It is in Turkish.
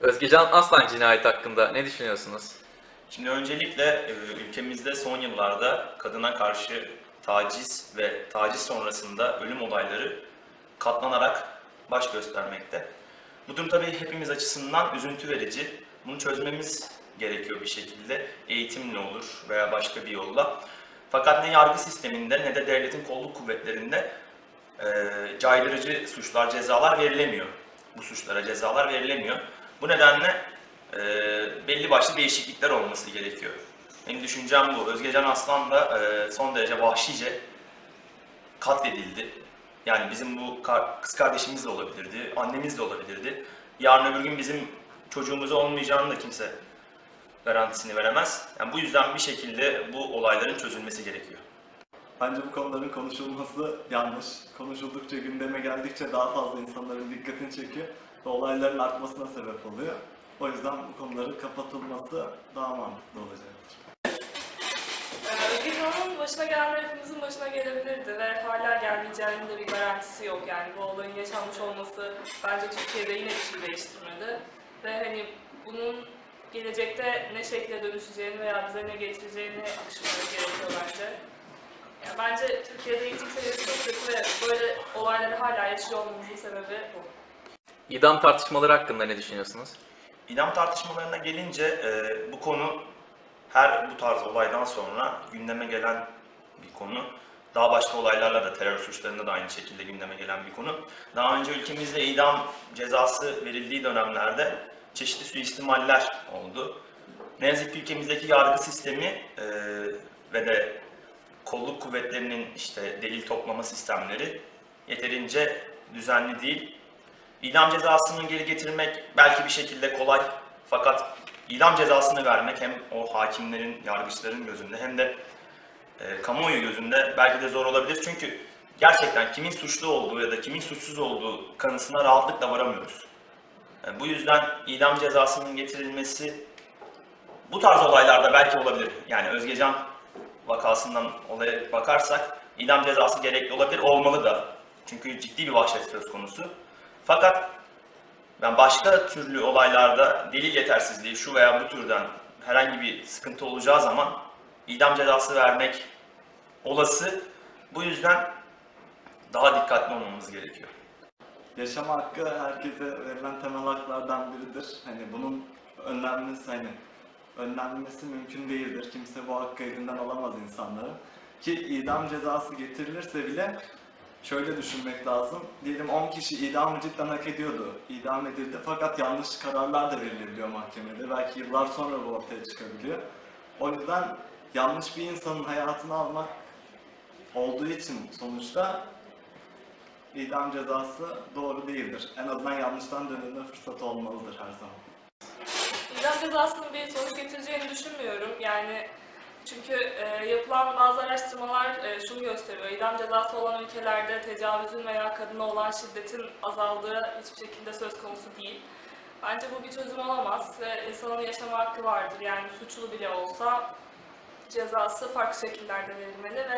Özgecan Aslan cinayeti hakkında ne düşünüyorsunuz? Şimdi öncelikle e, ülkemizde son yıllarda kadına karşı taciz ve taciz sonrasında ölüm olayları katlanarak baş göstermekte. Bu durum tabii hepimiz açısından üzüntü verici. Bunu çözmemiz gerekiyor bir şekilde. Eğitimle olur veya başka bir yolla. Fakat ne yargı sisteminde ne de devletin kolluk kuvvetlerinde e, caydırıcı suçlar, cezalar verilemiyor. Bu suçlara cezalar verilemiyor. Bu nedenle e, belli başlı değişiklikler olması gerekiyor. Benim düşüncem bu. Özgecan Aslan da e, son derece vahşice katledildi. Yani bizim bu kız kardeşimiz de olabilirdi, annemiz de olabilirdi. Yarın öbür gün bizim çocuğumuz olmayacağını da kimse garantisini veremez. Yani bu yüzden bir şekilde bu olayların çözülmesi gerekiyor. Bence bu konuların konuşulması yanlış. Konuşuldukça gündeme geldikçe daha fazla insanların dikkatini çekiyor ve olayların artmasına sebep oluyor. O yüzden bu konuların kapatılması daha mantıklı olacaktır. Ee, Özgecan'ın başına gelenler hepimizin başına gelebilirdi ve hala gelmeyeceğinin de bir garantisi yok yani bu olayın yaşanmış olması bence Türkiye'de yine bir şey değiştirmedi ve hani bunun gelecekte ne şekilde dönüşeceğini veya bize ne getireceğini düşünmemiz gerekiyor bence. Bence Türkiye'de eğitim seviyesi çok kötü ve böyle olayları hala yaşıyor olmamızın sebebi bu. İdam tartışmaları hakkında ne düşünüyorsunuz? İdam tartışmalarına gelince e, bu konu her bu tarz olaydan sonra gündeme gelen bir konu. Daha başka olaylarla da terör suçlarında da aynı şekilde gündeme gelen bir konu. Daha önce ülkemizde idam cezası verildiği dönemlerde çeşitli suistimaller oldu. Ne yazık ki ülkemizdeki yargı sistemi e, ve de kolluk kuvvetlerinin işte delil toplama sistemleri yeterince düzenli değil. İdam cezasını geri getirmek belki bir şekilde kolay fakat idam cezasını vermek hem o hakimlerin, yargıçların gözünde hem de e, kamuoyu gözünde belki de zor olabilir. Çünkü gerçekten kimin suçlu olduğu ya da kimin suçsuz olduğu kanısına rahatlıkla varamıyoruz. E, bu yüzden idam cezasının getirilmesi bu tarz olaylarda belki olabilir. Yani Özgecan vakasından olaya bakarsak idam cezası gerekli olabilir, olmalı da. Çünkü ciddi bir vahşet söz konusu. Fakat ben başka türlü olaylarda delil yetersizliği şu veya bu türden herhangi bir sıkıntı olacağı zaman idam cezası vermek olası. Bu yüzden daha dikkatli olmamız gerekiyor. Yaşam hakkı herkese verilen temel haklardan biridir. Hani bunun önlenmesi hani önlenmesi mümkün değildir. Kimse bu hakkı elinden alamaz insanların. Ki idam cezası getirilirse bile şöyle düşünmek lazım. Diyelim 10 kişi idamı cidden hak ediyordu. İdam edildi fakat yanlış kararlar da verilebiliyor mahkemede. Belki yıllar sonra bu ortaya çıkabiliyor. O yüzden yanlış bir insanın hayatını almak olduğu için sonuçta idam cezası doğru değildir. En azından yanlıştan dönülme fırsatı olmalıdır her zaman. İdam cezasının bir sonuç getireceğini düşünmüyorum. Yani çünkü e, yapılan bazı araştırmalar e, şunu gösteriyor. İdam cezası olan ülkelerde tecavüzün veya kadına olan şiddetin azaldığı hiçbir şekilde söz konusu değil. Bence bu bir çözüm olamaz ve insanın yaşama hakkı vardır. Yani suçlu bile olsa cezası farklı şekillerde verilmeli ve